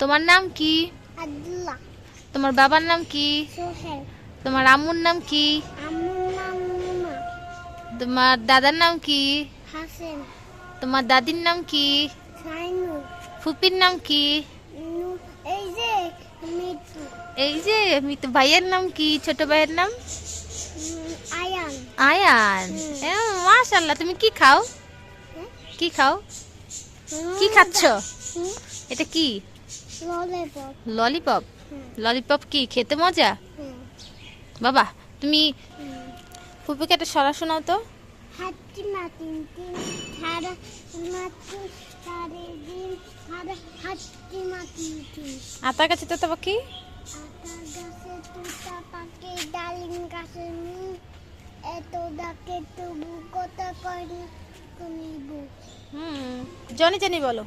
তোমার নাম কি? আব্দুল্লাহ। তোমার বাবার নাম কি? সোহেল। তোমার আম্মুর নাম কি? আম্মুর নাম তোমার দাদার নাম কি? তোমার দাদির নাম কি? ফুপির নাম কি? এই যে মিতু। এই যে মিতু ভাইয়ের নাম কি? ছোট ভাইয়ের নাম? আয়ান। আয়ান। মাশাল্লাহ তুমি কি খাও? হ্যাঁ? কি খাও? কি খাচ্ছ? এটা কি? ললিপপ ললিপপ কি? খেতে মজা? বাবা তুমি। ফুপিকে একটা সরা শোনাও তো। হাতি মাতিন তিন সারা মাতি সারে দিন সারা হাতি মাতিন তিন আতা গাছে তো পাখি? আতা গাছে তুতা পাখি ডালিম গাছে নুন এত ডাকে তবু কথা করি কমিব হুম জনি জানি বলো।